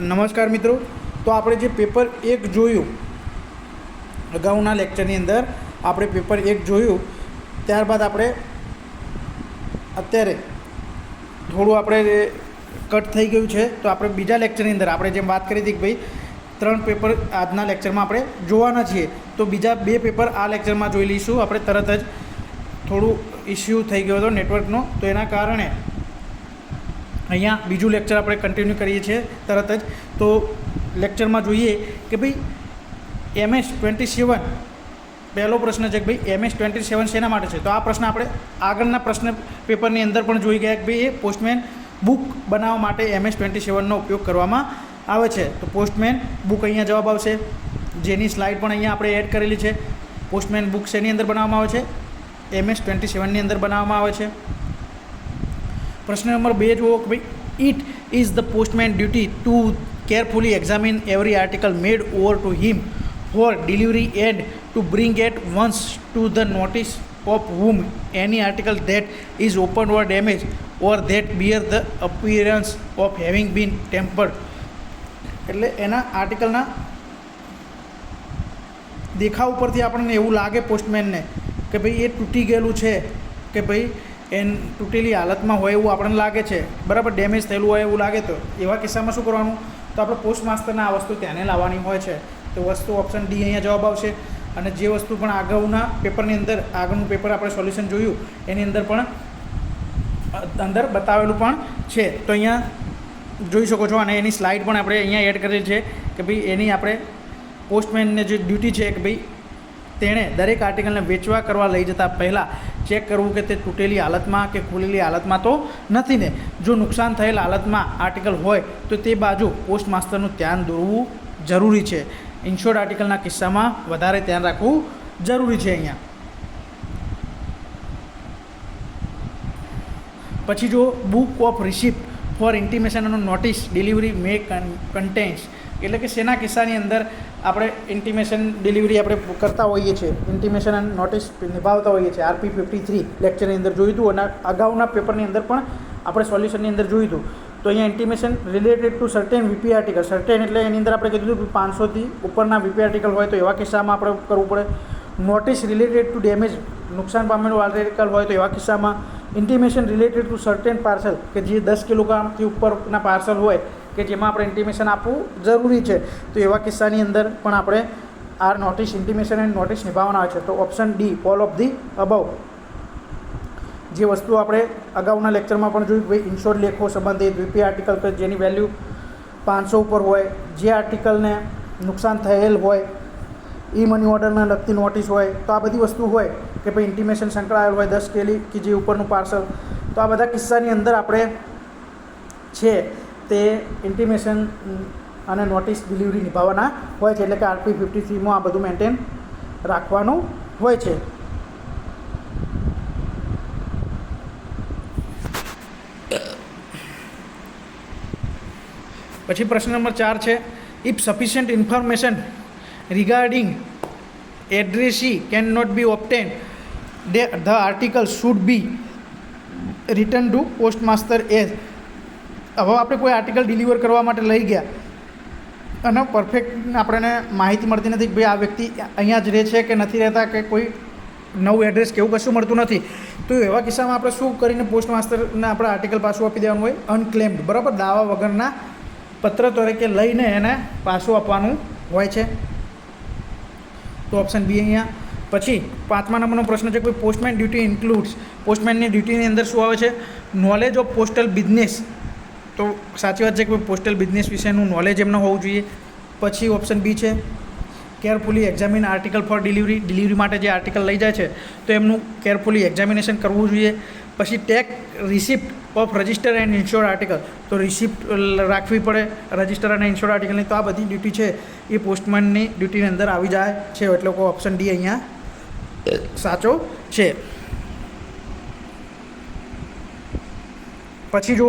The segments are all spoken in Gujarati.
નમસ્કાર મિત્રો. તો આપણે જે પેપર એક જોયું, અગાઉના લેક્ચરની અંદર આપણે પેપર એક જોયું, ત્યારબાદ આપણે અત્યારે થોડું આપણે કટ થઈ ગયું છે, તો આપણે બીજા લેક્ચરની અંદર આપણે જેમ વાત કરી હતી કે ભાઈ, ત્રણ પેપર આજના લેક્ચરમાં આપણે જોવાના છીએ, તો બીજા બે પેપર આ લેક્ચરમાં જોઈ લઈશું. આપણે તરત જ થોડું ઇસ્યુ થઈ ગયો હતો નેટવર્કનો, તો એના કારણે અહીંયા બીજું લેક્ચર આપણે કન્ટિન્યુ કરીએ છીએ તરત જ. તો લેક્ચરમાં જોઈએ કે ભાઈ, એમએસ ટ્વેન્ટી સેવન પહેલો પ્રશ્ન છે કે ભાઈ, એમએસ ટ્વેન્ટી સેવન શેના માટે છે? તો આ પ્રશ્ન આપણે આગળના પ્રશ્ન પેપરની અંદર પણ જોઈ ગયા કે ભાઈ, એ પોસ્ટમેન બુક બનાવવા માટે એમએસ ટ્વેન્ટી સેવનનો ઉપયોગ કરવામાં આવે છે. તો પોસ્ટમેન બુક અહીંયા જવાબ આવશે. જેની સ્લાઇડ પણ અહીંયા આપણે એડ કરેલી છે. પોસ્ટમેન બુક શેની અંદર બનાવવામાં આવે છે? એમએસ ટ્વેન્ટી સેવનની અંદર બનાવવામાં આવે છે. પ્રશ્ન નંબર બે જુઓ કે ભાઈ it is the postman duty to carefully examine every article made over to him for delivery and to bring at once to the notice of whom any article that is open or damage or that bear the appearance of having been tampered એટલે એના આર્ટિકલના દેખાવ ઉપરથી આપણને એવું લાગે પોસ્ટમેનને કે ભાઈ, એ તૂટી ગયેલું છે. કે ભાઈ એન તૂટેલી હાલતમાં હોય એવું આપણને લાગે છે. બરાબર ડેમેજ થયેલું હોય એવું લાગે તો. એવા કિસ્સામાં શું કરવાનું? તો આપણે પોસ્ટ માસ્ટરને આ વસ્તુ ધ્યાને લાવવાની હોય છે. તો વસ્તુ ઓપ્શન ડી અહીંયા જવાબ આવશે. અને જે વસ્તુ પણ અગાઉના પેપરની અંદર આગળનું પેપર આપણે સોલ્યુશન જોયું, એની અંદર પણ, અંદર બતાવેલું પણ છે. તો અહીંયા જોઈ શકો છો, અને એની સ્લાઇડ પણ આપણે અહીંયા એડ કરેલી છે કે ભાઈ એની આપણે પોસ્ટમેનને જે ડ્યુટી છે કે ભાઈ તેણે દરેક આર્ટિકલને વેચવા કરવા લઈ જતાં પહેલાં ચેક કરવું કે તે તૂટેલી હાલતમાં કે ખુલેલી હાલતમાં તો નથી ને? જો નુકસાન થયેલ હાલતમાં આર્ટિકલ હોય, તો તે બાજુ પોસ્ટ માસ્ટરનું ધ્યાન દોરવું જરૂરી છે. ઇન્શ્યોર્ડ આર્ટિકલના કિસ્સામાં વધારે ધ્યાન રાખવું જરૂરી છે અહીંયા. પછી જો book of receipt for intimation notice delivery may contents એટલે કે શેના કિસ્સાની અંદર આપણે ઇન્ટિમેશન ડિલિવરી આપણે કરતા હોઈએ છીએ. ઇન્ટિમેશન અને નોટિસ નિભાવતા હોઈએ છીએ. આરપી ફિફ્ટી થ્રી લેક્ચરની અંદર જોયું હતું અને અગાઉના પેપરની અંદર પણ આપણે સોલ્યુશનની અંદર જોયું હતું. તો અહીંયા intimation related to certain VP article certain એટલે એની અંદર આપણે કીધું હતું પાંચસોથી ઉપરના વીપી આર્ટિકલ હોય તો એવા કિસ્સામાં આપણે કરવું પડે. નોટિસ રિલેટેડ ટુ ડેમેજ નુકસાન પામેલું આર્ટિકલ હોય તો એવા કિસ્સામાં intimation related to certain parcel કે જે દસ કિલોગ્રામથી ઉપરના પાર્સલ હોય કે જેમાં આપણે ઇન્ટિમેશન આપવું જરૂરી છે. તો એવા કિસ્સાની અંદર પણ આપણે આ નોટિસ ઇન્ટિમેશન એન્ડ નોટિસ નિભાવવાના હોય છે. તો option D all of the above જે વસ્તુ આપણે અગાઉના લેક્ચરમાં પણ જોયું ભાઈ ઇન્શ્યોર્ડ લેખો સંબંધિત વીપી આર્ટિકલ કે જેની વેલ્યુ પાંચસો ઉપર હોય, જે આર્ટિકલને નુકસાન થયેલ હોય, ઈ મની ઓર્ડરને લગતી નોટિસ હોય, તો આ બધી વસ્તુ હોય કે ભાઈ ઇન્ટિમેશન સંકળાયેલ હોય દસ કેલી કે જે ઉપરનું પાર્સલ તો આ બધા કિસ્સાની અંદર આપણે છે તે ઇન્ટિમેશન અને નોટિસ ડિલિવરી નિભાવવાના હોય છે, એટલે કે આરપી ફિફ્ટી થ્રીમાં આ બધું મેન્ટેન રાખવાનું હોય છે. પછી પ્રશ્ન નંબર ચાર છે if sufficient information regarding addressee can not be obtain the article should be return to post master as હવે આપણે કોઈ આર્ટિકલ ડિલિવર કરવા માટે લઈ ગયા અને પરફેક્ટ આપણને માહિતી મળતી નથી કે ભાઈ આ વ્યક્તિ અહીંયા જ રહે છે કે નથી રહેતા કે કોઈ નવું એડ્રેસ કે એવું કશું મળતું નથી. તો એવા કિસ્સામાં આપણે શું કરીને પોસ્ટ માસ્ટરને આપણે આર્ટિકલ પાછું આપી દેવાનું હોય? અનક્લેમ્ડ બરાબર? દાવા વગરના પત્ર તરીકે લઈને એને પાછું આપવાનું હોય છે. તો ઓપ્શન બી અહીંયા. પછી પાંચમા નંબરનો પ્રશ્ન છે કે પોસ્ટમેન ડ્યુટી ઇન્ક્લુડ્સ પોસ્ટમેનની ડ્યુટીની અંદર શું આવે છે? નોલેજ ઓફ પોસ્ટલ બિઝનેસ તો સાચી વાત છે કે પોસ્ટલ બિઝનેસ વિશેનું નોલેજ એમને હોવું જોઈએ. પછી ઓપ્શન બી છે carefully examine article for delivery delivery માટે જે આર્ટિકલ લઈ જાય છે, તો એમનું કેરફુલી એક્ઝામિનેશન કરવું જોઈએ. પછી take receipt of register and insure article તો રિસિપ્ટ રાખવી પડે રજિસ્ટર અને ઇન્શ્યોર આર્ટિકલની તો આ બધી ડ્યુટી છે, એ પોસ્ટમેનની ડ્યુટીની અંદર આવી જાય છે. એટલે ઓપ્શન ડી અહીંયા સાચો છે. પછી જો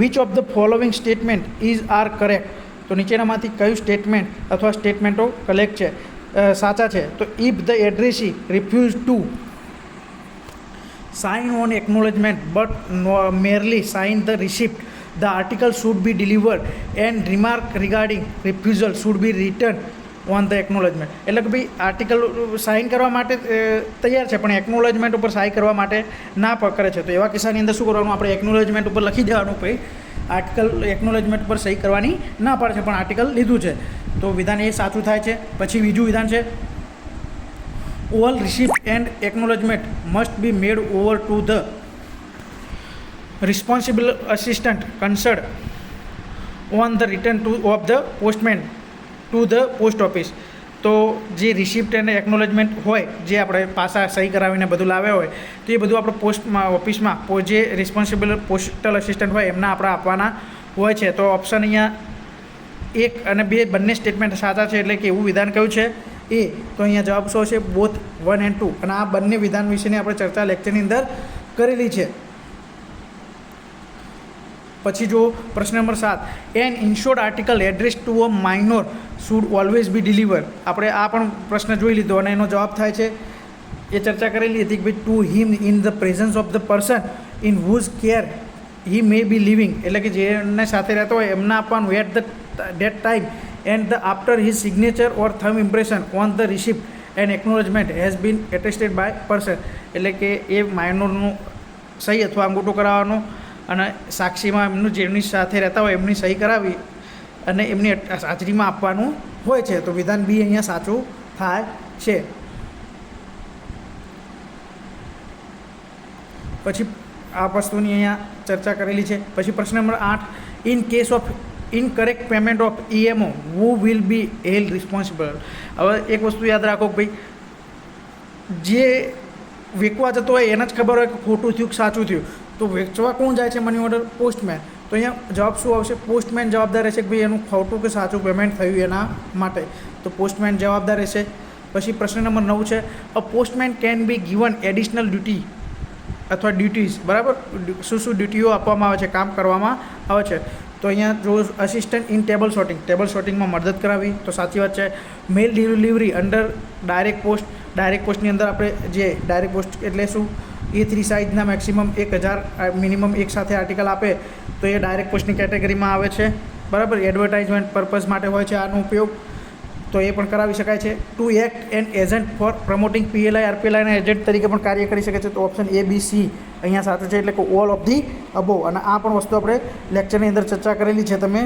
which of the following statement is are correct તો નીચેનામાંથી કયું સ્ટેટમેન્ટ અથવા સ્ટેટમેન્ટો કલેક્ટ છે? સાચા છે. તો if the addressee refuse to sign on acknowledgement but merely sign the receipt the article should be delivered and remark regarding refusal should be return on the acknowledgement એટલે કે ભાઈ આર્ટિકલ સાઇન કરવા માટે તૈયાર છે, પણ એકનોલેજમેન્ટ ઉપર સાઇન કરવા માટે ના પકડે છે. તો એવા કિસ્સાની અંદર શું કરવાનું? આપણે એકનોલેજમેન્ટ ઉપર લખી દેવાનું ભાઈ આર્ટિકલ એકનોલેજમેન્ટ ઉપર સહી કરવાની ના પાડે છે, પણ આર્ટિકલ લીધું છે. તો વિધાન એ સાચું થાય છે. પછી બીજું વિધાન છે all receipt and acknowledgement must be made over to the responsible assistant concerned on the return to of the postman. To the post office તો જે રિસિપ્ટ અને એકનોલેજમેન્ટ હોય, જે આપણે પાસા સહી કરાવીને બધું લાવ્યા હોય, તો એ બધું આપણે પોસ્ટમાં ઓફિસમાં જે રિસ્પોન્સિબલ પોસ્ટલ અસિસ્ટન્ટ હોય, એમના આપણે આપવાના હોય છે. તો ઓપ્શન અહીંયા એક અને બે બંને સ્ટેટમેન્ટ સાચા છે, એટલે કે એવું વિધાન કયું છે? એ. તો અહીંયા જવાબ શું છે? બોથ વન એન્ડ ટુ અને આ બંને વિધાન વિશેની આપણે ચર્ચા લેક્ચરની અંદર કરેલી છે. પછી જો પ્રશ્ન નંબર સાત. An insured article address to a minor should always be deliver આપણે આ પણ પ્રશ્ન જોઈ લીધો અને એનો જવાબ થાય છે, એ ચર્ચા કરેલી હતી કે ભાઈ to him in the presence of the person in whose care he may be living એટલે કે જેને સાથે રહેતો હોય, એમના આપવાનું at the date time and the after his signature or thumb impression on the receipt and acknowledgement has been attested by person એટલે કે એ માઇનોરનું સહી અથવા અંગૂઠો કરાવવાનો અને સાક્ષીમાં એમનું જેમની સાથે રહેતા હોય એમની સહી કરાવી અને એમની હાજરીમાં આપવાનું હોય છે. તો વિધાન બી અહીંયા સાચું થાય છે. પછી આ વસ્તુની અહીંયા ચર્ચા કરેલી છે. પછી પ્રશ્ન નંબર આઠ in case of incorrect payment of EMO who will be held responsible હવે એક વસ્તુ યાદ રાખો ભાઈ, જે વેચવા જતો હોય એને જ ખબર હોય કે ખોટું થયું કે સાચું થયું. તો વેચવા કોણ જાય છે મની ઓર્ડર પોસ્ટમેન તો અહીંયા જવાબ શું આવશે? પોસ્ટમેન જવાબદાર રહેશે કે ભાઈ એનું ખોટું કે સાચું પેમેન્ટ થયું એના માટે? તો પોસ્ટમેન જવાબદાર રહેશે. પછી પ્રશ્ન નંબર નવ છે a postman can be given additional duty અથવા ડ્યુટીઝ બરાબર? શું શું ડ્યુટીઓ આપવામાં આવે છે, કામ કરવામાં આવે છે? તો અહીંયા જો assistant in table sorting table શોટિંગમાં મદદ કરાવી, તો સાચી વાત છે. Mail delivery under direct post direct પોસ્ટની અંદર આપણે જે ડાયરેક્ટ પોસ્ટ એટલે શું? એ થ્રી સાઇઝના મેક્સિમમ એક હજાર મિનિમમ એક સાથે આર્ટિકલ આપે, તો એ ડાયરેક્ટ પોસ્ટની કેટેગરીમાં આવે છે. બરાબર? એડવર્ટાઇઝમેન્ટ પર્પઝ માટે હોય છે આનો ઉપયોગ. તો એ પણ કરાવી શકાય છે. To act and agent for promoting PLI આરપીએલઆઈના agent તરીકે પણ કાર્ય કરી શકે છે. તો ઓપ્શન એ બી સી અહીંયા સાથે છે, એટલે કે ઓલ ઓફ ધી અબો અને આ પણ વસ્તુ આપણે લેક્ચરની અંદર ચર્ચા કરેલી છે. તમે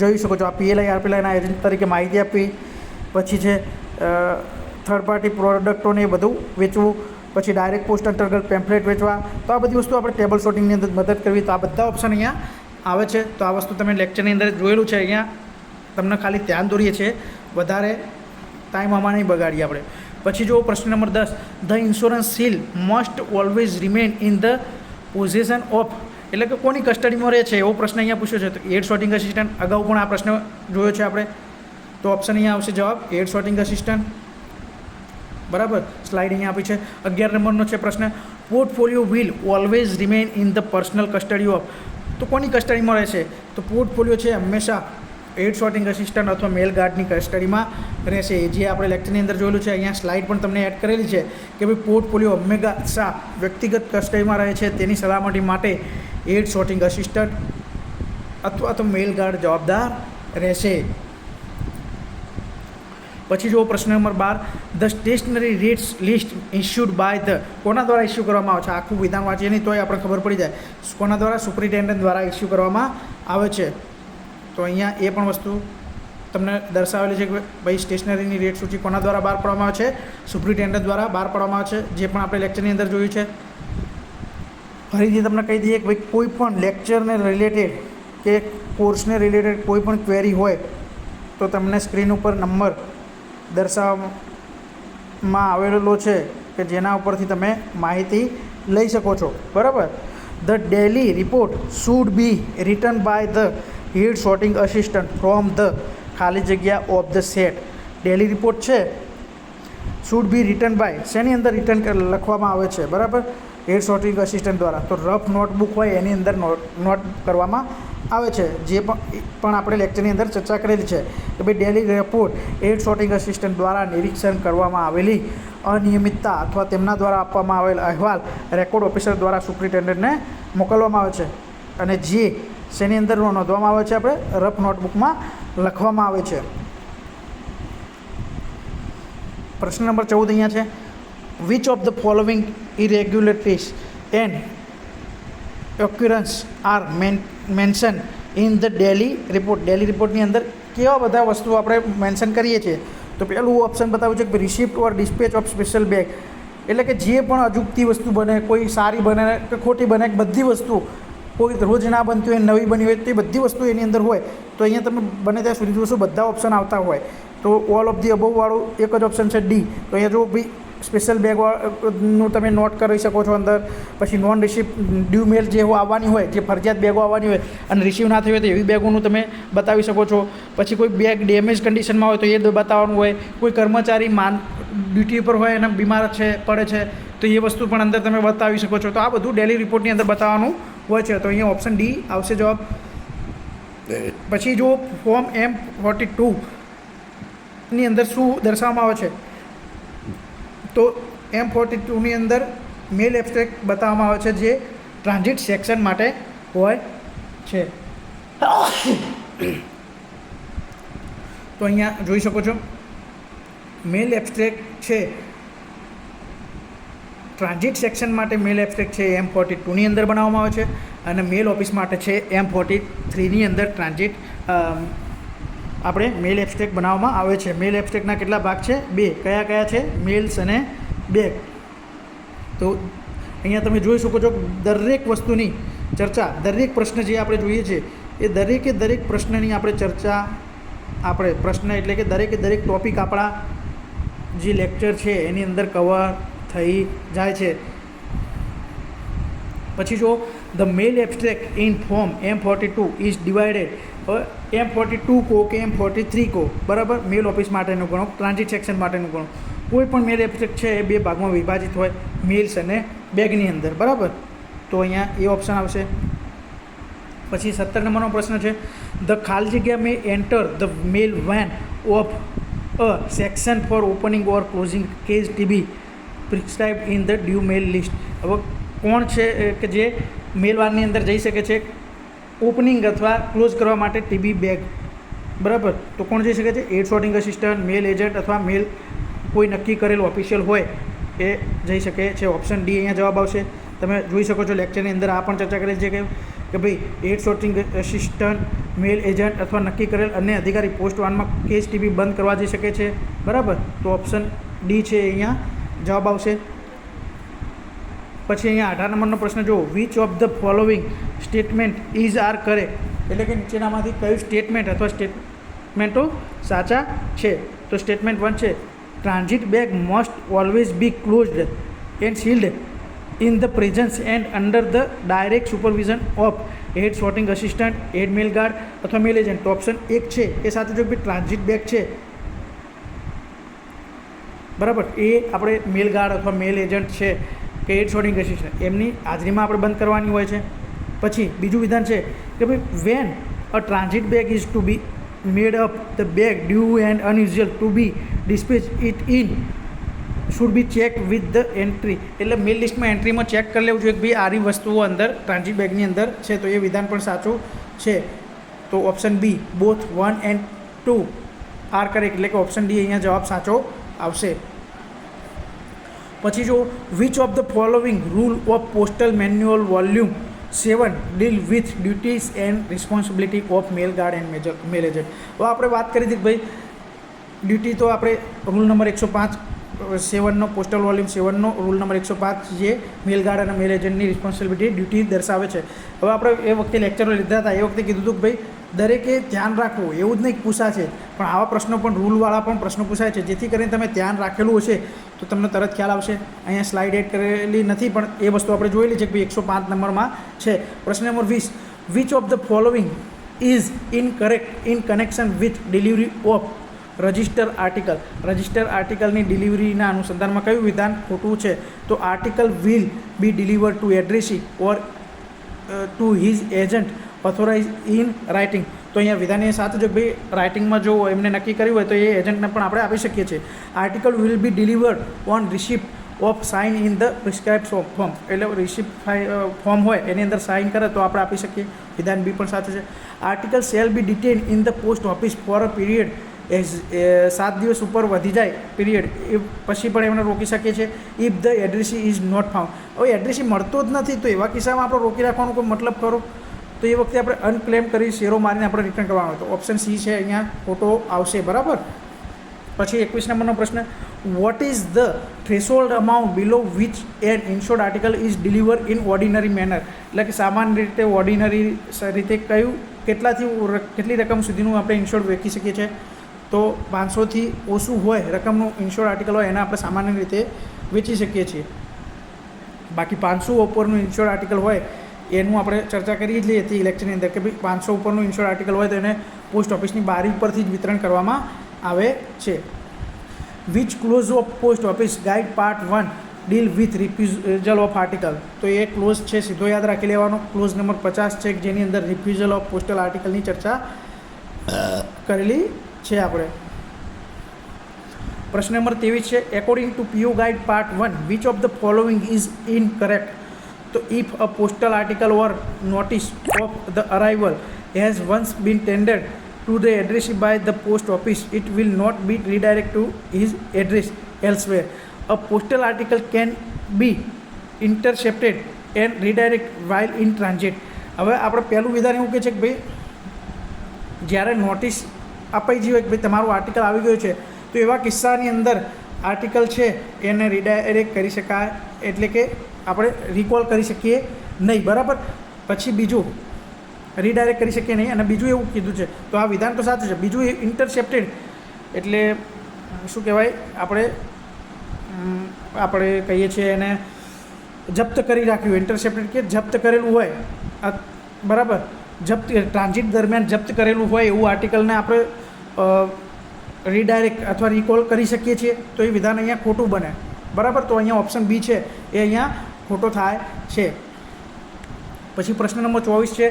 જોઈ શકો છો આ પીએલઆઈ આરપીએલઆઈના એજન્ટ તરીકે માહિતી આપવી. પછી છે થર્ડ પાર્ટી પ્રોડક્ટોને એ બધું વેચવું. પછી ડાયરેક્ટ પોસ્ટ અંતર્ગત પેમ્પલેટ વેચવા. તો આ બધી વસ્તુ આપણે ટેબલ શોટિંગની અંદર મદદ કરવી. તો આ બધા ઓપ્શન અહીંયા આવે છે. તો આ વસ્તુ તમે લેક્ચરની અંદર જોયેલું છે અહીંયા. તમને ખાલી ધ્યાન દોરીએ છીએ. વધારે ટાઈમ આમાં નહીં બગાડીએ આપણે. પછી જો પ્રશ્ન નંબર દસ. The insurance seal must always remain in the position of એટલે કે કોની કસ્ટડીમાં રહે છે એવો પ્રશ્ન અહીંયા પૂછ્યો છે. તો એડ શોટિંગ અસિસ્ટન્ટ અગાઉ પણ આ પ્રશ્ન જોયો છે આપણે. તો ઓપ્શન અહીંયા આવશે જવાબ એડ શોટિંગ અસિસ્ટન્ટ બરાબર? સ્લાઇડ અહીંયા આપી છે. અગિયાર નંબરનો છે પ્રશ્ન. Portfolio will always remain in the personal custody of તો કોની કસ્ટડીમાં રહેશે તો પોર્ટફોલિયો છે હંમેશા એડ શોટિંગ અસિસ્ટન્ટ અથવા મેલ ગાર્ડની કસ્ટડીમાં રહેશે. જે આપણે લેક્ચરની અંદર જોયેલું છે, અહીંયા સ્લાઇડ પણ તમને એડ કરેલી છે કે ભાઈ પોર્ટફોલિયો હંમેશા વ્યક્તિગત કસ્ટડીમાં રહે છે. તેની સલામતી માટે એડ શોટિંગ અસિસ્ટન્ટ અથવા તો મેલ ગાર્ડ જવાબદાર રહેશે. પછી જો પ્રશ્ન number bar. The stationery rates list issued by the કોના દ્વારા ઇસ્યુ કરવામાં આવે છે? આખું વિધાન વાંચીએ નહીં તોય આપણે ખબર પડી જાય. કોના દ્વારા? સુપ્રિન્ટેન્ડન્ટ દ્વારા ઇસ્યુ કરવામાં આવે છે. તો અહીંયા એ પણ વસ્તુ તમને દર્શાવેલી છે કે ભાઈ સ્ટેશનરીની રેટ સૂચિ કોના દ્વારા બહાર પાડવામાં આવે છે? સુપ્રિન્ટેન્ડન્ટ દ્વારા બહાર પાડવામાં આવે છે. જે પણ આપણે લેક્ચરની અંદર જોયું છે. ફરીથી તમને કહી દઈએ કે ભાઈ કોઈ પણ લેક્ચરને રિલેટેડ કે કોર્સને રિલેટેડ કોઈ પણ ક્વેરી હોય, તો તમને સ્ક્રીન ઉપર નંબર દર્શાવવામાં આવેલો છે કે જેના ઉપરથી તમે માહિતી લઈ શકો છો. બરાબર? The daily report should be return by the head sorting assistant from the ખાલી જગ્યા of the set. Daily report છે. Should be return by. શેની અંદર રિટર્ન લખવામાં આવે છે? બરાબર? હેડ શોટિંગ અસિસ્ટન્ટ દ્વારા. તો રફ નોટબુક હોય એની અંદર નોટ નોટ કરવામાં આવે છે, જે પણ પણ આપણે લેક્ચરની અંદર ચર્ચા કરેલી છે કે ભાઈ daily report and sorting assistant દ્વારા નિરીક્ષણ કરવામાં આવેલી અનિયમિતતા અથવા તેમના દ્વારા આપવામાં આવેલ અહેવાલ રેકોર્ડ ઓફિસર દ્વારા સુપ્રિન્ટેન્ડન્ટને મોકલવામાં આવે છે. અને જે શેની અંદર નોંધવામાં આવે છે આપણે રફ નોટબુકમાં લખવામાં આવે છે. પ્રશ્ન નંબર ચૌદ અહીંયા છે. Which of the following irregularities and occurrence are men mentioned in the daily report daily રિપોર્ટની અંદર કેવા બધા વસ્તુઓ આપણે મેન્શન કરીએ છીએ? તો પહેલું ઓપ્શન બતાવ્યું છે કે receipt or dispatch of special bag એટલે કે જે પણ અજુગતી વસ્તુ બને, કોઈ સારી બને કે ખોટી બને બધી વસ્તુ કોઈ રોજ ના બનતી હોય, નવી બની હોય, તે બધી વસ્તુ એની અંદર હોય, તો અહીંયા તમે બને ત્યાં સુધી જોશો બધા ઓપ્શન આવતા હોય. તો ઓલ ઓફ ધી અબોવવાળું એક જ ઓપ્શન છે ડી તો અહીંયા જો ભાઈ સ્પેશિયલ બેગનું તમે નોટ કરી શકો છો અંદર. પછી નોન રિસીપ ડ્યુ મેલ જે આવવાની હોય જે ફરજિયાત બેગો આવવાની હોય અને રિસીવ ના થઈ હોય તો એવી બેગોનું તમે બતાવી શકો છો. પછી કોઈ બેગ ડેમેજ કન્ડિશનમાં હોય તો એ બતાવવાનું હોય. કોઈ કર્મચારી માન ડ્યુટી પર હોય અને બીમાર છે પડે છે તો એ વસ્તુ પણ અંદર તમે બતાવી શકો છો. તો આ બધું ડેલી રિપોર્ટની અંદર બતાવવાનું હોય છે. તો અહીંયા ઓપ્શન ડી આવશે જવાબ. પછી જો ફોર્મ એમ ફોર્ટી ટુ ની અંદર શું દર્શાવવામાં આવે છે? તો એમ ફોર્ટી ટુની અંદર મેલ એબ્સ્ટ્રેક્ટ બતાવવામાં આવે છે જે ટ્રાન્ઝિટ સેક્શન માટે હોય છે. તો અહીંયા જોઈ શકો છો. મેલ એબ્સ્ટ્રેક્ટ છે. ટ્રાન્ઝિટ સેક્શન માટે મેલ એબ્સ્ટ્રેક્ટ છે એમ ફોર્ટી ટુની અંદર બનાવવામાં આવે છે અને મેલ ઓફિસ માટે છે એમ ફોર્ટી થ્રીની અંદર ટ્રાન્ઝિટ આપણે મેલ એબ્સ્ટ્રેક્ટ બનાવવામાં આવે છે. મેલ એબ્સ્ટ્રેક્ટના કેટલા ભાગ છે? બે. કયા કયા છે? મેલ્સ અને બેગ તો અહીંયા તમે જોઈ શકો છો દરેક વસ્તુની ચર્ચા, દરેક પ્રશ્ન જે આપણે જોઈએ છે, એ દરેકે દરેક પ્રશ્નની આપણે ચર્ચા, આપણે પ્રશ્ન એટલે કે દરેકે દરેક ટોપિક આપણા જે લેક્ચર છે એની અંદર કવર થઈ જાય છે. પછી જો the mail abstract in form M forty two is divided M forty two કહો કે એમ ફોર્ટી થ્રી કહો બરાબર? મેલ ઓફિસ માટેનું ગણો ટ્રાન્ઝિટ સેક્શન માટેનું ગણો. કોઈ પણ મેલ એબ્સ્ટ્રેક્ટ છે, એ બે ભાગમાં વિભાજિત હોય મેલ્સ અને બેગની અંદર, બરાબર? તો અહીંયા એ ઓપ્શન આવશે. પછી સત્તર નંબરનો પ્રશ્ન છે ધ ખાલી જગ્યા may enter the mail van of a section for opening or closing case TB prescribe in the due mail list હવે કોણ છે કે જે મેલવારની અંદર જઈ શકે છે? ઓપનિંગ અથવા ક્લોઝ કરવા માટે ટીબી બેગ. બરાબર? તો કોણ જઈ શકે છે? Add sorting assistant mail agent અથવા મેલ કોઈ નક્કી કરેલું ઓફિશિયલ હોય એ જઈ શકે છે. ઓપ્શન ડી અહીંયા જવાબ આવશે. તમે જોઈ શકો છો લેક્ચરની અંદર આ પણ ચર્ચા કરેલી છે કે કે ભાઈ, add sorting assistant mail agent અથવા નક્કી કરેલ અન્ય અધિકારી પોસ્ટ વાનમાં કેસ ટીબી બંધ કરવા જઈ શકે છે. બરાબર? તો ઓપ્શન ડી છે અહીંયા જવાબ આવશે. પછી અહીંયા અઢાર નંબરનો પ્રશ્ન જુઓ. Which of the following statement is are correct એટલે કે નીચેનામાંથી કયું સ્ટેટમેન્ટ અથવા સ્ટેટમેન્ટો સાચા છે? તો સ્ટેટમેન્ટ વન છે. Transit bag must always be closed and sealed in the presence and under the direct supervision of head sorting assistant head mail guard અથવા મેલ એજન્ટ ઓપ્શન એક છે. એ સાથે જો બી ટ્રાન્ઝિટ બેગ છે. બરાબર? એ આપણે મેલ ગાર્ડ અથવા મેલ એજન્ટ છે. કે એડ શોટિંગ રેસ્ટ્રિક્શન એમની હાજરીમાં આપણે બંધ કરવાની હોય છે. પછી બીજું વિધાન છે કે ભાઈ when a transit bag is to be made up the bag due and unusual to be dispatch it in should be check with the entry એટલે મેલ લિસ્ટમાં એન્ટ્રીમાં ચેક કરી લેવું જોઈએ કે ભાઈ, આરી વસ્તુઓ અંદર ટ્રાન્ઝિટ બેગની અંદર છે તો એ વિધાન પણ સાચું છે. તો option B both one and two are કરે એટલે કે ઓપ્શન ડી અહીંયા જવાબ સાચો આવશે. પછી જો which of the following rule of postal manual volume seven deal with duties and responsibility of mail guard and major mail agent હવે આપણે વાત કરી હતી ભાઈ ડ્યુટી તો આપણે રૂલ નંબર એકસો પાંચ સેવનનો પોસ્ટલ વોલ્યુમ સેવનનો રૂલ નંબર એકસો પાંચ જે મેલ ગાર્ડ અને મેલ એજન્ટની રિસ્પોન્સિબિલિટી ડ્યુટી દર્શાવે છે. હવે આપણે એ વખતે લેક્ચરો લીધા હતા, એ વખતે કીધું હતું કે ભાઈ, દરેકે ધ્યાન રાખવું, એવું જ નહીં પૂછાશે. પણ આવા પ્રશ્નો પણ રૂલવાળા પણ પ્રશ્નો પૂછાય છે. જેથી કરીને તમે ધ્યાન રાખેલું હશે તો તમને તરત ખ્યાલ આવશે. અહીંયા સ્લાઇડ એડ કરેલી નથી, પણ એ વસ્તુ આપણે જોયેલી છે કે ભાઈ એકસો પાંચ નંબરમાં છે. પ્રશ્ન નંબર વીસ. Which of the following is incorrect in connection with delivery of register article register આર્ટિકલની ડિલિવરીના અનુસંધાનમાં કયું વિધાન ખોટું છે? તો article will be deliver to addressee or to his agent authorise in writing તો અહીંયા વિધાન સાથે જો ભાઈ રાઇટિંગમાં જો એમને નક્કી કર્યું હોય તો એ એજન્ટને પણ આપણે આપી શકીએ છીએ. Article will be delivered on receipt of sign in the prescribe form એટલે રિસિપ્ટ ફોર્મ હોય એની અંદર સાઇન કરે તો આપણે આપી શકીએ. વિધાન બી પણ સાથે છે. Article shall be detain in the post office for a period as સાત દિવસ ઉપર વધી જાય પીરિયડ એ પછી પણ એમને રોકી શકીએ છીએ. If the addressee is not found હવે એડ્રેસી મળતો જ નથી તો એવા કિસ્સામાં આપણે રોકી રાખવાનો કોઈ મતલબ ખરો? તો એ વખતે આપણે અનક્લેમ કરી શેરો મારીને આપણે રિટર્ન કરવાનો હતો ઓપ્શન સી છે અહીંયા ખોટો આવશે, બરાબર? પછી એકવીસ નંબરનો પ્રશ્ન what is the threshold amount below which an insured article is deliver in ordinary manner એટલે કે સામાન્ય રીતે ઓર્ડિનરી રીતે કયું, કેટલાથી કેટલી રકમ સુધીનું આપણે ઇન્સ્યોર્ડ વેચી શકીએ છીએ? તો પાંચસોથી ઓછું હોય રકમનું ઇન્સ્યોર્ડ આર્ટિકલ હોય એને આપણે સામાન્ય રીતે વેચી શકીએ છીએ. બાકી પાંચસો ઉપરનું ઇન્સ્યોર્ડ આર્ટિકલ હોય એનું આપણે ચર્ચા કરી જ લઈએ હતી ઇલેક્શનની અંદર કે ભાઈ પાંચસો ઉપરનું ઇન્શ્યોર્ડ આર્ટિકલ હોય તો એને પોસ્ટ ઓફિસની બારી પરથી જ વિતરણ કરવામાં આવે છે. Which clause of post office guide part one deal with refusal of article તો એ ક્લોઝ છે, સીધો યાદ રાખી લેવાનો. ક્લોઝ નંબર પચાસ છે, જેની અંદર રિફ્યુઝલ ઓફ પોસ્ટલ આર્ટિકલની ચર્ચા કરેલી છે આપણે. પ્રશ્ન નંબર ત્રેવીસ છે according to PO guide part one which of the following is incorrect તો if a postal article or notice of the arrival has once been tendered to the address by the post office it will not be redirect to his address elsewhere a postal article can be intercepted and redirect while in transit હવે આપણે પહેલું વિધાન એવું કહે છે કે ભાઈ, જ્યારે નોટિસ અપાઈ ગઈ હોય કે ભાઈ તમારું આર્ટિકલ આવી ગયું છે, તો એવા કિસ્સાની અંદર આર્ટિકલ છે, એને રીડાયરેક્ટ કરી શકાય. એટલે કે આપણે રિકોલ કરી શકીએ નહીં, બરાબર? પછી બીજું રીડાયરેક્ટ કરી શકીએ નહીં. અને બીજું એવું કીધું છે, તો આ વિધાન તો સાચું છે. બીજું ઇન્ટરસેપ્ટેડ એટલે શું કહેવાય? આપણે આપણે કહીએ છીએ એને જપ્ત કરી રાખ્યું. ઇન્ટરસેપ્ટેડ કે જપ્ત કરેલું હોય. બરાબર? જપ્ત ટ્રાન્ઝિટ દરમિયાન જપ્ત કરેલું હોય એવું આર્ટિકલને આપણે રીડાયરેક્ટ અથવા રિકોલ કરી શકીએ છીએ, તો એ વિધાન અહીંયા ખોટું બને. બરાબર? તો અહીંયા ઓપ્શન બી છે, એ અહીંયા ખોટો થાય છે. પછી પ્રશ્ન નંબર ચોવીસ છે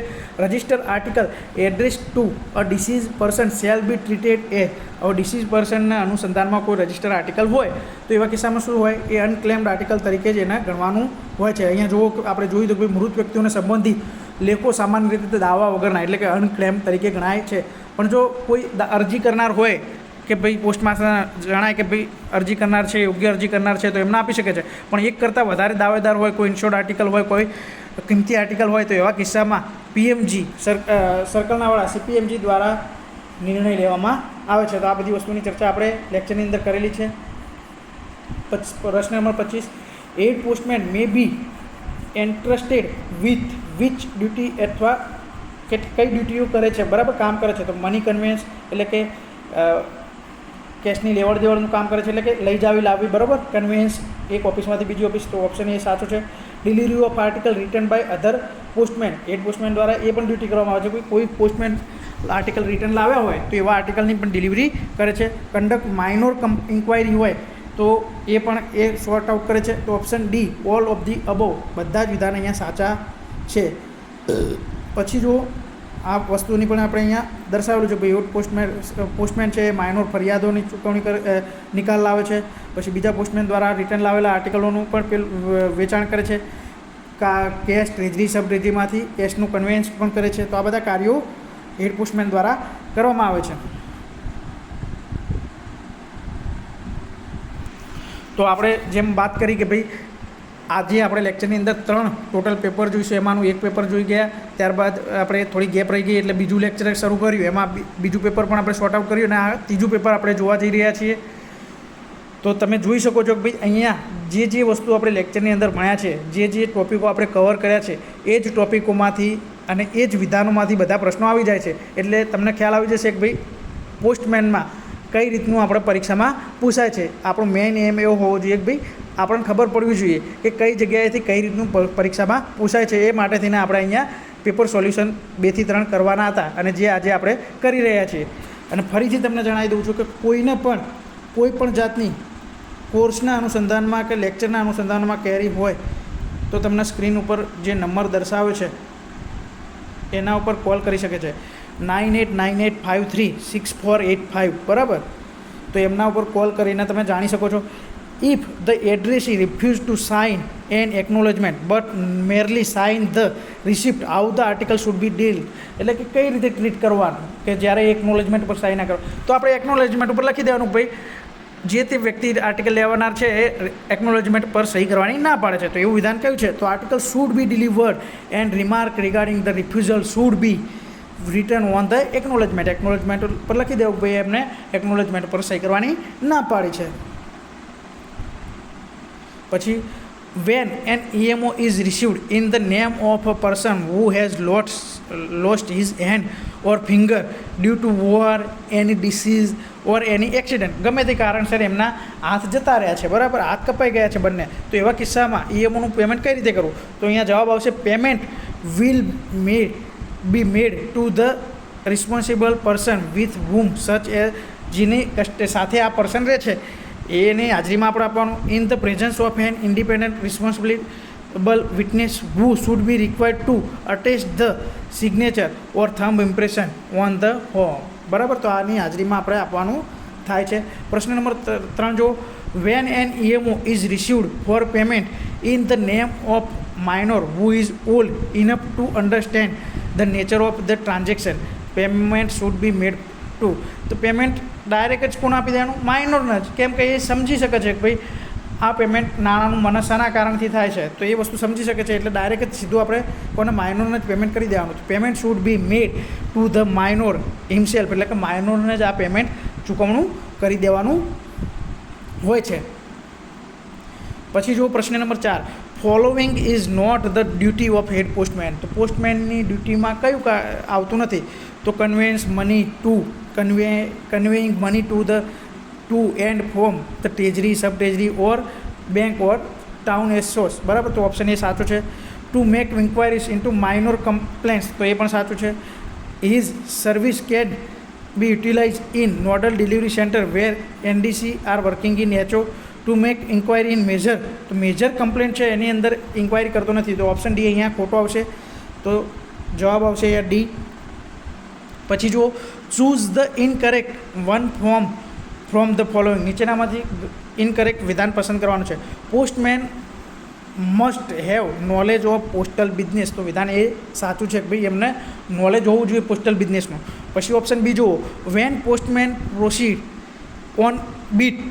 register article address to a deceased person shall be treated એ હવે ડિસીઝ પર્સનના અનુસંધાનમાં કોઈ રજિસ્ટર આર્ટિકલ હોય, તો એવા કિસ્સામાં શું હોય? એ અનક્લેમ્ડ આર્ટિકલ તરીકે જ એને ગણવાનું હોય છે. અહીંયા જુઓ આપણે જોયું તો કે મૃત વ્યક્તિઓને સંબંધિત લેખો સામાન્ય રીતે દાવા વગરના, એટલે કે અનક્લેમ તરીકે ગણાય છે. પણ જો કોઈ અરજી કરનાર હોય કે ભાઈ પોસ્ટમાસ્ટર જણાય કે ભાઈ અરજી કરનાર છે યોગ્ય અરજી કરનાર છે તો એમને આપી શકે છે. પણ એક કરતાં વધારે દાવેદાર હોય કોઈ ઇન્શ્યોર્ડ આર્ટિકલ હોય કોઈ કિંમતી આર્ટિકલ હોય તો એવા કિસ્સામાં પીએમજી સર અ, સર્કલના વાળા સીપીએમજી દ્વારા નિર્ણય લેવામાં આવે છે. તો આ બધી વસ્તુની ચર્ચા આપણે લેક્ચરની અંદર કરેલી છે. પ્રશ્ન નંબર પચીસ. ED postman may be entrusted with which duty અથવા કે કઈ ડ્યુટીઓ કરે છે? બરાબર કામ કરે છે. તો મની કન્વેન્સ એટલે કે કેશની લેવડ દેવડનું કામ કરે છે એટલે કે લઈ જાવી લાવવી બરાબર? કન્વેન્સ એક ઓફિસમાંથી બીજી ઓફિસ, તો ઓપ્શન એ સાચો છે. Delivery of article return by other postman ED postman દ્વારા એ પણ ડ્યુટી કરવામાં આવે છે. કોઈ કોઈ પોસ્ટમેન આર્ટિકલ રિટર્ન લાવ્યા હોય, તો એવા આર્ટિકલની પણ ડિલિવરી કરે છે. કન્ડક્ટ માઇનોર ઇન્ક્વાયરી હોય, તો એ પણ એ સોર્ટ આઉટ કરે છે. તો option D all of the above બધા જ વિધાન અહીંયા સાચા છે. પછી જો આ વસ્તુની પણ આપણે અહીંયા દર્શાવેલું છે ભાઈ પોસ્ટમેન પોસ્ટમેન છે એ માઇનોર ફરિયાદોની ચૂકવણી નિકાલ લાવે છે, પછી બીજા પોસ્ટમેન દ્વારા રિટર્ન લાવેલા આર્ટિકલોનું પણ વેચાણ કરે છે. કા કેશ ટ્રેજરી સબ ટ્રેજરીમાંથી કેશનું કન્વેન્સ પણ કરે છે. તો આ બધા કાર્યો હેડ પોસ્ટમેન દ્વારા કરવામાં આવે છે. તો આપણે જેમ વાત કરી કે ભાઈ આજે આપણે લેક્ચરની અંદર ત્રણ ટોટલ પેપર જોઈશું. એમાંનું એક પેપર જોઈ ગયા. ત્યારબાદ આપણે થોડી ગેપ રહી ગઈ એટલે બીજું લેક્ચર શરૂ કર્યું. એમાં બીજું પેપર પણ આપણે શોર્ટ આઉટ કર્યું અને આ ત્રીજું પેપર આપણે જોવા જઈ રહ્યા છીએ. તો તમે જોઈ શકો છો કે ભાઈ અહીંયા જે જે વસ્તુ આપણે લેક્ચરની અંદર ભણ્યા છે, જે જે ટોપિકો આપણે કવર કર્યા છે, એ જ ટોપિકોમાંથી અને એ જ વિધાનોમાંથી બધા પ્રશ્નો આવી જાય છે. એટલે તમને ખ્યાલ આવી જશે કે ભાઈ પોસ્ટમેનમાં કઈ રીતનું આપણે પરીક્ષામાં પૂછાય છે? આપણો મેઇન એમ એવો હોવો જોઈએ કે ભાઈ, આપણને ખબર પડવી જોઈએ કે કઈ જગ્યાએથી કઈ રીતનું પરીક્ષામાં પૂછાય છે. એ માટે થઈને આપણે અહીંયા પેપર સોલ્યુશન બેથી ત્રણ કરવાના હતા અને જે આજે આપણે કરી રહ્યા છીએ. અને ફરીથી તમને જણાવી દઉં છું કે કોઈને પણ, કોઈ પણ જાતની કોર્સના અનુસંધાનમાં કે લેક્ચરના અનુસંધાનમાં કેરી હોય, તો તમને સ્ક્રીન ઉપર જે નંબર દર્શાવે છે, એના ઉપર કોલ કરી શકે છે. Nine eight nine eight five three six four eight five બરાબર? તો એમના ઉપર કોલ કરીને તમે જાણી શકો છો. If the address addressee refuse to sign an acknowledgement but merely sign the receipt of the article should be deal એટલે કે કઈ રીતે ટ્રીટ કરવાનું? કે જ્યારે એકનોલેજમેન્ટ પર સાઇન ના કરો. તો આપણે એકનોલેજમેન્ટ ઉપર લખી દેવાનું ભાઈ, જે તે વ્યક્તિ આર્ટિકલ લેવાનાર છે, એ એકનોલેજમેન્ટ પર સહી કરવાની ના પાડે છે. તો એવું વિધાન કયું છે? તો article should be delivered and remark regarding the refusal should be return on the acknowledgement acknowledgement પર લખી દેવું ભાઈ એમને એકનોલેજમેન્ટ પર સહી કરવાની ના પાડી છે. પછી when an EMO is received in the name of a person who has lost, lost his hand or finger due to war any disease or any accident ગમે તે કારણસર એમના હાથ જતા રહ્યા છે. બરાબર? હાથ કપાઈ ગયા છે બંને. તો એવા કિસ્સામાં ઈએમઓનું પેમેન્ટ કઈ રીતે કરવું? તો અહીંયા જવાબ આવશે payment will made be made to the responsible person with whom such a જેની સાથે આ પર્સન રહે છે. એની હાજરીમાં આપણે આપવાનું in the presence of an independent responsible witness who should be required to attach the signature or thumb impression on the home બરાબર? તો આની હાજરીમાં આપણે આપવાનું થાય છે. પ્રશ્ન નંબર ત્રણ જો when an EMO is received for payment in the name of minor who is old enough to understand the nature of the transaction. Payment should be made to તો પેમેન્ટ ડાયરેક્ટ જ કોણ આપી દેવાનું? માઇનોરને જ. કેમ કે એ સમજી શકે છે કે ભાઈ, આ પેમેન્ટ નાણાંનું મને શાના કારણથી થાય છે. તો એ વસ્તુ સમજી શકે છે, એટલે ડાયરેક્ટ જ સીધું આપણે કોને માઇનોરને જ પેમેન્ટ કરી દેવાનું. Payment should be made to the minor himself એટલે કે માઇનોરને જ આ પેમેન્ટ ચૂકવણું કરી દેવાનું હોય છે. પછી જો પ્રશ્ન નંબર ચાર. Following is not the duty of head postman તો પોસ્ટમેનની ડ્યુટીમાં કયું આવતું નથી? તો conveyance money to convey conveying money to the to and from the treasury sub treasury or bank or town S બરાબર? તો ઓપ્શન એ સાચો છે. To make inquiries into minor complaints તો એ પણ સાચું છે. Is service could be utilise in nodal delivery centre where NDC are working in HO to make inquiry in major તો મેજર કમ્પ્લેન્ટ છે, એની અંદર ઇન્ક્વાયરી કરતો નથી. તો ઓપ્શન ડી અહીંયા ખોટો આવશે. તો જવાબ આવશે અહીંયા ડી પછી જુઓ choose the incorrect one form from the following નીચેનામાંથી ઇનકરેક્ટ વિધાન પસંદ કરવાનું છે. Postman must have knowledge of postal business તો વિધાન એ સાચું છે કે ભાઈ એમને નોલેજ હોવું જોઈએ પોસ્ટલ બિઝનેસનું પછી ઓપ્શન બી જુઓ. When postman proceed on beat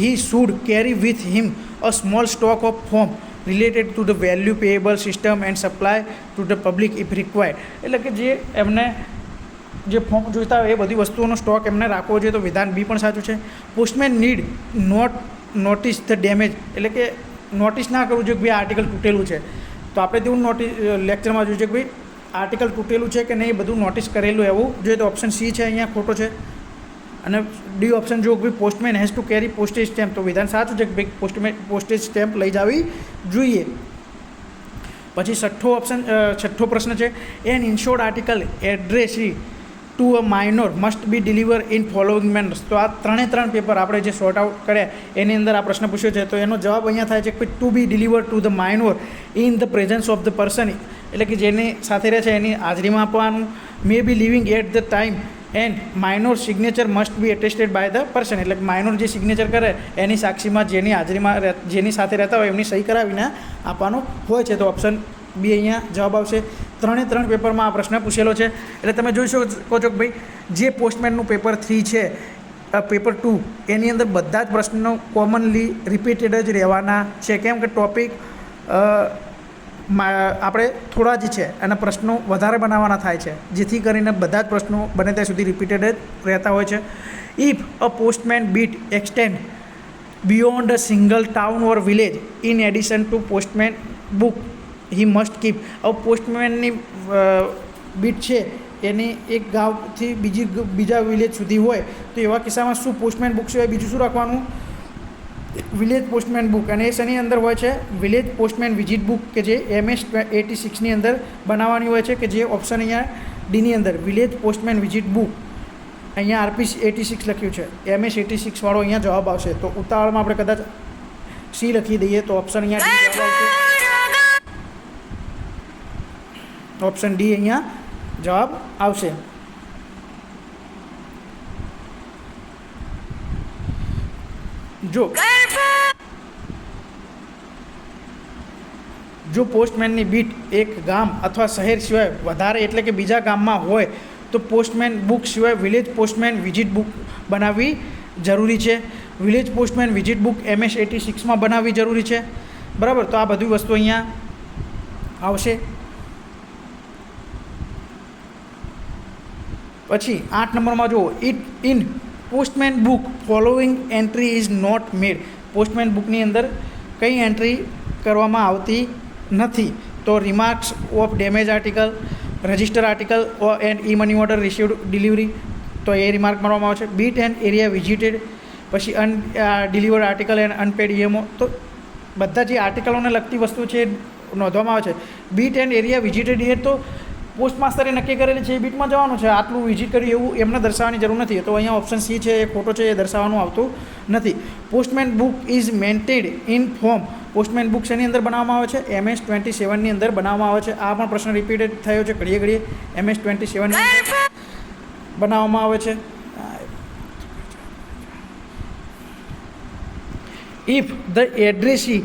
he should carry with him a small stock of form related to the value payable system and supply to the public if required એટલે કે જે એમને જે ફોર્મ જોઈતા હોય એ બધી વસ્તુઓનો સ્ટોક એમને રાખવો જોઈએ તો વિધાન બી પણ સાચું છે. Postman need not notice the damage એટલે કે નોટિસ ના કરવું જોઈએ કે ભાઈ આર્ટિકલ તૂટેલું છે. તો આપણે તેવું નોટિસ લેક્ચરમાં જોયું છે કે ભાઈ આર્ટિકલ તૂટેલું છે કે નહીં બધું નોટિસ કરેલું એવું જોઈએ તો ઓપ્શન સી છે, અહીંયા ખોટો છે. અને ડી ઓપ્શન જો B postman has to carry postage stamp તો વિધાન સાચું છે કે ભાઈ પોસ્ટમેન પોસ્ટેજ સ્ટેમ્પ લઈ જવી જોઈએ. પછી છઠ્ઠો ઓપ્શન છઠ્ઠો પ્રશ્ન છે. An insured article addressee to a minor must be deliver in following manners તો આ ત્રણે ત્રણ પેપર આપણે જે સોર્ટ આઉટ કર્યા, એની અંદર આ પ્રશ્ન પૂછ્યો છે. તો એનો જવાબ અહીંયા થાય છે કે to be deliver to the minor in the presence of the person એટલે કે જેની સાથે રહે છે, એની હાજરીમાં આપવાનું. May be living at the time and minor signature must be attested by the person એટલે માઇનોર જે સિગ્નેચર કરે, એની સાક્ષીમાં જેની હાજરીમાં જેની સાથે રહેતા હોય એમની સહી કરાવીને આપવાનું હોય છે. તો ઓપ્શન બી અહીંયા જવાબ આવશે. ત્રણે ત્રણ પેપરમાં આ પ્રશ્ન પૂછેલો છે. એટલે તમે જોઈ શકો છો કે ભાઈ, જે પોસ્ટમેનનું પેપર થ્રી છે પેપર ટુ એની અંદર બધા જ પ્રશ્નો કોમનલી રિપીટેડ જ રહેવાના છે. કેમ કે ટોપિક આપણે થોડા જ છે અને પ્રશ્નો વધારે બનાવવાના થાય છે, જેથી કરીને બધા જ પ્રશ્નો બને ત્યાં સુધી રિપીટેડ જ રહેતા હોય છે. If a postman beat extend beyond a single town or village in addition to postman book he must keep હવે પોસ્ટમેનની બીટ છે એની એક ગામથી બીજી બીજા વિલેજ સુધી હોય, તો એવા કિસ્સામાં શું પોસ્ટમેન બુક સિવાય બીજું શું રાખવાનું? વિલેજ પોસ્ટમેન બુક અને એ શેની અંદર હોય છે વિલેજ પોસ્ટમેન વિઝિટ બુક કે જે એમએસ એટી સિક્સની અંદર બનાવવાની હોય છે કે જે ઓપ્શન અહીંયા ડીની અંદર વિલેજ પોસ્ટમેન વિઝિટ બુક અહીંયા આરપી એટી સિક્સ લખ્યું છે. એમએસ એટી સિક્સવાળો અહીંયા જવાબ આવશે. તો ઉતાવળમાં આપણે કદાચ સી લખી દઈએ તો ઓપ્શન અહીંયા ઓપ્શન ડી અહીંયા જવાબ આવશે. જો જો પોસ્ટમેનની બીટ એક ગામ અથવા શહેર સિવાય વધારે એટલે કે બીજા ગામમાં હોય, તો પોસ્ટમેન બુક સિવાય વિલેજ પોસ્ટમેન વિઝિટ બુક બનાવવી જરૂરી છે. Village postman visit book MS eighty સિક્સમાં બનાવવી જરૂરી છે. બરાબર? તો આ બધી વસ્તુ અહીંયા આવશે. પછી આઠ નંબરમાં જુઓ. It in postman book following entry is not made. Postman બુકની અંદર કઈ એન્ટ્રી કરવામાં આવતી નથી. તો remarks of damage article, register article and E money order received delivery, તો એ રિમાર્ક મારવામાં આવે છે બીટ એન્ડ એરિયા વિઝિટેડ, પછી undelivered article and unpaid EMO. તો બધા જે આર્ટિકલોને લગતી વસ્તુ છે એ નોંધવામાં આવે છે. બીટ એન્ડ એરિયા વિઝિટેડ એ તો પોસ્ટ માસ્તરે નક્કી કરેલી છે, એ બીટમાં જવાનું છે. આટલું વિઝિટ કર્યું એવું એમને દર્શાવવાની જરૂર નથી. તો અહીંયા ઓપ્શન સી છે, એ ખોટો છે, એ દર્શાવવાનું આવતું નથી. Postman book is maintained in form postman book શેની અંદર બનાવવામાં આવે છે? એમએસ ટ્વેન્ટી સેવનની અંદર બનાવવામાં આવે છે. આ પણ પ્રશ્ન રિપીટેડ થયો છે, ઘડીએ ઘડીએ. એમએસ ટ્વેન્ટી સેવનની બનાવવામાં આવે છે. If the addressee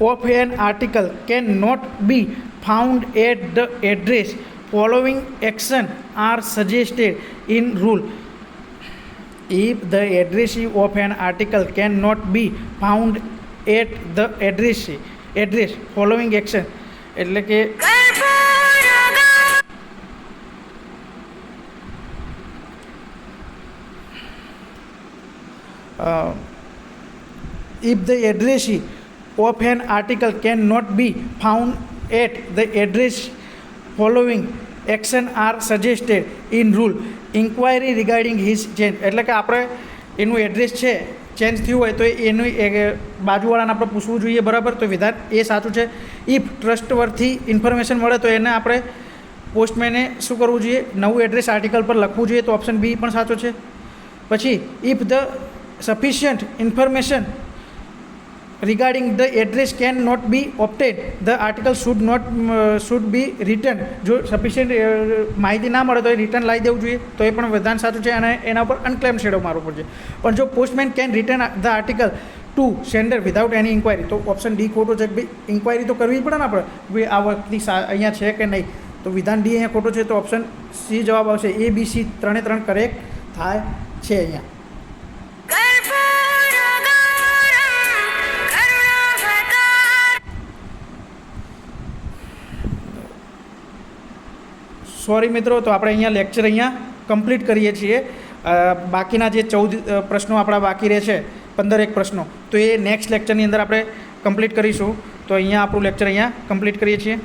of an article can not be found at the address following action are suggested in rule if the addressee of an article cannot be found at the address address following action એટલે કે uh, if the addressee of an article cannot be found at the address following action are suggested in rule inquiry regarding his change એટલે કે આપણે એનું એડ્રેસ છે ચેન્જ થયું હોય તો એનું બાજુવાળાને આપણે પૂછવું જોઈએ, બરાબર? તો વિધાન એ સાચું છે. ઇફ ટ્રસ્ટ વર્થી ઇન્ફોર્મેશન મળે તો એને આપણે પોસ્ટમેને શું કરવું જોઈએ? નવું એડ્રેસ આર્ટિકલ પર લખવું જોઈએ તો ઓપ્શન બી પણ સાચો છે. પછી if the sufficient information regarding the address can not be obtained. The article should not should be written. જો સફિશિયન્ટ માહિતી ના મળે તો એ રિટર્ન લાવી દેવું જોઈએ. તો એ પણ વિધાન સાચું છે અને એના ઉપર અનક્લેમ શેડો મારવો પડશે. પણ જો postman can return the article to sender without any inquiry તો ઓપ્શન ડી ખોટો છે ભાઈ ઇન્ક્વાયરી તો કરવી પડે ને આપણે? ભાઈ આ વ્યક્તિ અહીંયા છે કે નહીં? તો વિધાન ડી અહીંયા ખોટો છે તો ઓપ્શન સી જવાબ આવશે. એ બી સી ત્રણે ત્રણ કરેક્ટ થાય છે અહીંયા. સોરી મિત્રો, તો આપણે અહીંયા લેક્ચર અહીંયા કમ્પ્લીટ કરીએ છીએ. બાકીના જે ચૌદ પ્રશ્નો આપણા બાકી રહે છે, પંદર એક પ્રશ્નો, તો એ નેક્સ્ટ લેક્ચરની અંદર આપણે કમ્પ્લીટ કરીશું. તો અહીંયા આપણું લેક્ચર અહીંયા કમ્પ્લીટ કરીએ છીએ.